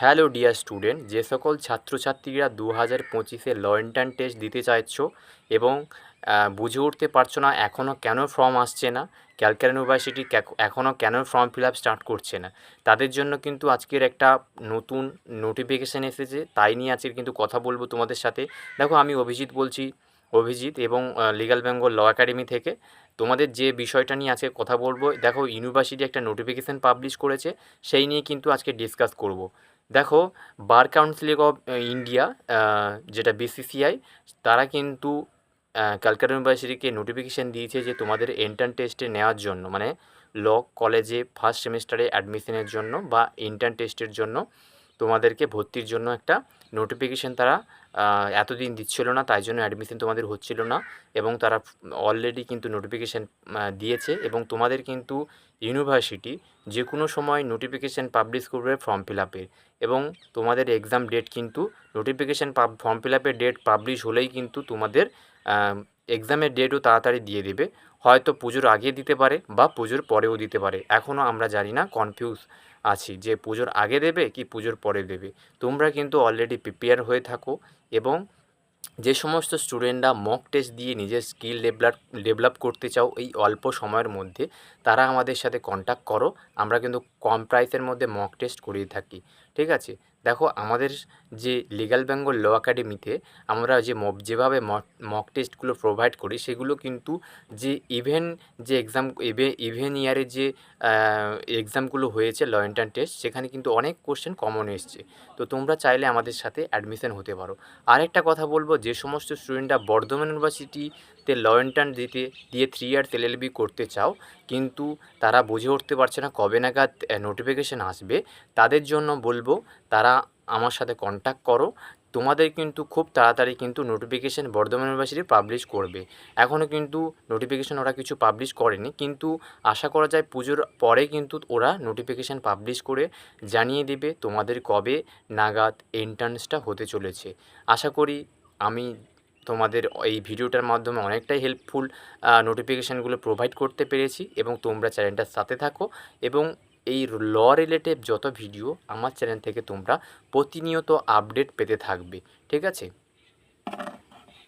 Hello dear student, যে সকল ছাত্রছাত্রীরা দু হাজার পঁচিশে ল এন্ট্রান্স টেস্ট দিতে চাইছো এবং বুঝে উঠতে পারছ না এখনও কেন ফর্ম আসছে না, ক্যালকাটা ইউনিভার্সিটি এখনও কেন ফর্ম ফিল আপ স্টার্ট করছে না, তাদের জন্য কিন্তু আজকের একটা নতুন নোটিফিকেশান এসেছে, তাই নিয়ে আজকে কিন্তু কথা বলব তোমাদের সাথে। দেখো, আমি অভিজিৎ বলছি, অভিজিৎ এবং লিগাল বেঙ্গল ল একাডেমি থেকে। তোমাদের যে বিষয়টা নিয়ে আজকে কথা বলব, দেখো, ইউনিভার্সিটি একটা নোটিফিকেশান পাবলিশ করেছে, সেই নিয়ে কিন্তু আজকে ডিসকাস করব। দেখো বার কাউন্সিল অফ ইন্ডিয়া যেটা বিসিসিআই তারা কিন্তু ক্যালকাটা ইউনিভার্সিটিকে নোটিফিকেশান দিয়েছে যে তোমাদের এন্ট্রান টেস্টে নেওয়ার জন্য মানে ল কলেজে ফার্স্ট সেমিস্টারে অ্যাডমিশনের জন্য বা ইন্টার্ন টেস্টের জন্য তোমাদেরকে ভর্তির জন্য একটা নোটিফিকেশান তারা এতদিন দিচ্ছিল না, তাই জন্য অ্যাডমিশন তোমাদের হচ্ছিল না এবং তারা অলরেডি কিন্তু নোটিফিকেশান দিয়েছে এবং তোমাদের কিন্তু ইউনিভার্সিটি যে কোনো সময় নোটিফিকেশান পাবলিশ করবে ফর্ম ফিল আপের এবং তোমাদের এক্সাম ডেট কিন্তু নোটিফিকেশান ফর্ম ফিল আপের ডেট পাবলিশ হলেই কিন্তু তোমাদের এক্সামের ডেটও তাড়াতাড়ি দিয়ে দেবে। হয়তো পুজোর আগে দিতে পারে বা পুজোর পরেও দিতে পারে। এখনও আমরা জানি না কনফিউজ আছি যে পুজোর আগে দেবে কি পুজোর পরে দেবে। তোমরা কিন্তু অলরেডি প্রিপেয়ার হয়ে থাকো এবং যে সমস্ত স্টুডেন্টরা মক টেস্ট দিয়ে নিজের স্কিল ডেভেলপ ডেভেলপ করতে চাও এই অল্প সময়ের মধ্যে, তারা আমাদের সাথে কন্ট্যাক্ট করো। আমরা কিন্তু কম প্রাইসের মধ্যে মক টেস্ট করিয়ে থাকি। ঠিক আছে? দেখো, আমাদের যে লিগ্যাল বেঙ্গল ল একাডেমিতে আমরা যে মব যেভাবে মক টেস্টগুলো প্রোভাইড করি, সেগুলো কিন্তু যে ইভেন যে এক্সাম ইভেন ইয়ারে যে এক্সামগুলো হয়েছে ল এন্ট্রান্স টেস্ট সেখানে কিন্তু অনেক কোশ্চেন কমন এসছে। তো তোমরা চাইলে আমাদের সাথে অ্যাডমিশন হতে পারো। আরেকটা কথা বলব, যে সমস্ত স্টুডেন্টরা বর্ধমান ইউনিভার্সিটিতে ল এন্ট্রান্স দিতে, দিয়ে থ্রি ইয়ার্স এলএলবি করতে চাও, কিন্তু তারা বুঝে উঠতে পারছে না কবে নাগাদ নোটিফিকেশান আসবে। তাদের জন্য বলব তারা আমার সাথে কন্ট্যাক্ট করো। তোমাদের কিন্তু খুব তাড়াতাড়ি কিন্তু নোটিফিকেশান বর্ধমান ইউনিভার্সিটি পাবলিশ করবে। এখনও কিন্তু নোটিফিকেশান ওরা কিছু পাবলিশ করেনি। কিন্তু আশা করা যায় পুজোর পরে কিন্তু ওরা নোটিফিকেশান পাবলিশ করে জানিয়ে দেবে তোমাদের কবে নাগাদ এন্ট্রান্সটা হতে চলেছে। আশা করি আমি তোমাদের এই ভিডিওটার মাধ্যমে অনেকটাই হেল্পফুল নোটিফিকেশানগুলো প্রোভাইড করতে পেরেছি এবং তোমরা চ্যানেলটার সাথে থাকো এবং এই ল রিলেটেড যত ভিডিও আমার চ্যানেল থেকে তোমরা প্রতিনিয়ত আপডেট পেতে থাকবে, ঠিক আছে?